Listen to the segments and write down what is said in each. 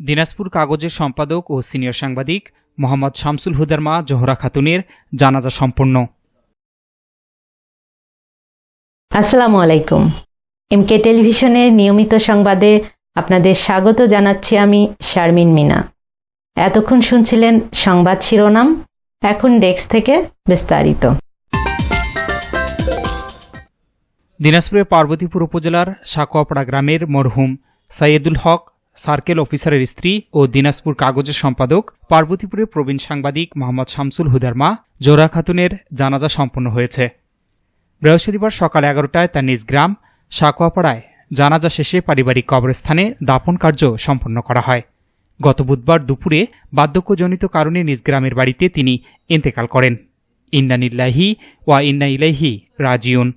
দিনাজপুর কাগজের সম্পাদক ও সিনিয়র সাংবাদিক মোহাম্মদ শামসুল হুদার মা জোহরা খাতুনের জানাজা সম্পন্ন। আসসালামু আলাইকুম। এমকে টেলিভিশনের নিয়মিত সংবাদে আপনাদের স্বাগত জানাচ্ছি আমি শারমিন মিনা। এতক্ষণ শুনছিলেন সংবাদ শিরোনাম এখন ডেস্ক থেকে বিস্তারিত। দিনাজপুরের পার্বতীপুর উপজেলার সাকুয়াপাড়া গ্রামের মরহুম সাইয়েদুল হক সার্কেল অফিসারের স্ত্রী ও দিনাজপুর কাগজের সম্পাদক, পার্বতীপুরের প্রবীণ সাংবাদিক মোহাম্মদ শামসুল হুদার মা জোহরা খাতুনের জানাজা সম্পন্ন হয়েছে। বৃহস্পতিবার সকাল এগারোটায় তার নিজ গ্রাম সাকুয়াপাড়ায় জানাজা শেষে পারিবারিক কবরস্থানে দাপন কার্য সম্পন্ন করা হয়। গত বুধবার দুপুরে বার্ধক্যজনিত কারণে নিজ গ্রামের বাড়িতে তিনি ইন্তেকাল করেন। ইন্নানিল্লাহি ওয়া ইন্না ইলাইহি রাজিউন।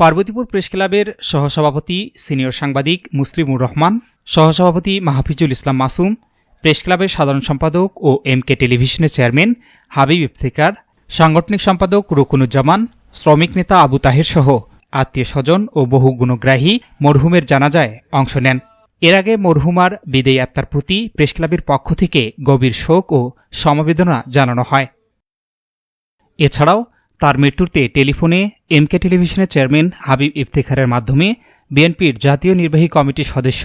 পার্বতীপুর প্রেস ক্লাবের সহসভাপতি সিনিয়র সাংবাদিক মুসলিমুর রহমান, সহসভাপতি মাহফিজুল ইসলাম মাসুম, প্রেস ক্লাবের সাধারণ সম্পাদক ও এম কে টেলিভিশনের চেয়ারম্যান হাবিব ইফতেকার সাংগঠনিক সম্পাদক রুকুনুজ্জামান, শ্রমিক নেতা আবু তাহের সহ আত্মীয় স্বজন ও বহু গুণগ্রাহী মরহুমের জানাজায় অংশ নেন। এর আগে মরহুমার বিদেয়ী আত্মার প্রতি প্রেস ক্লাবের পক্ষ থেকে গভীর শোক ও সমবেদনা জানানো হয়। এছাড়াও তার মৃত্যুতে টেলিফোনে এমকে টেলিভিশনের চেয়ারম্যান হাবিব ইফতেখারের মাধ্যমে বিএনপির জাতীয় নির্বাহী কমিটির সদস্য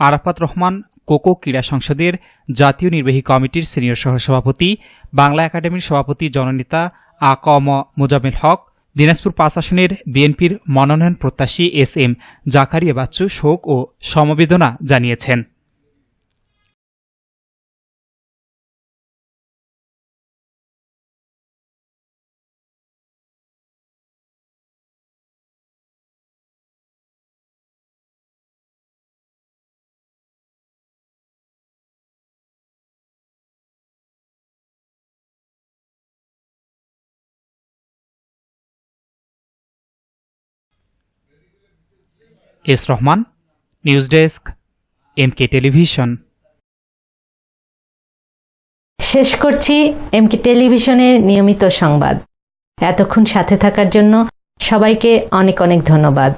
আরাফাত রহমান কোকো ক্রীড়া সংসদের জাতীয় নির্বাহী কমিটির সিনিয়র সহসভাপতি, বাংলা একাডেমির সভাপতি জননেতা আ ক ম মোজাম্মেল হক, দিনাজপুর পাঁচ আসনের বিএনপির মনোনয়ন প্রত্যাশী এস এম জাকারিয়া বাচ্চু শোক ও সমবেদনা জানিয়েছেন। S Rahman, news desk M K television. শেষ করছি এম কে টেলিভিশনের নিয়মিত সংবাদ। এতক্ষণ সাথে থাকার জন্য সবাইকে অনেক অনেক ধন্যবাদ।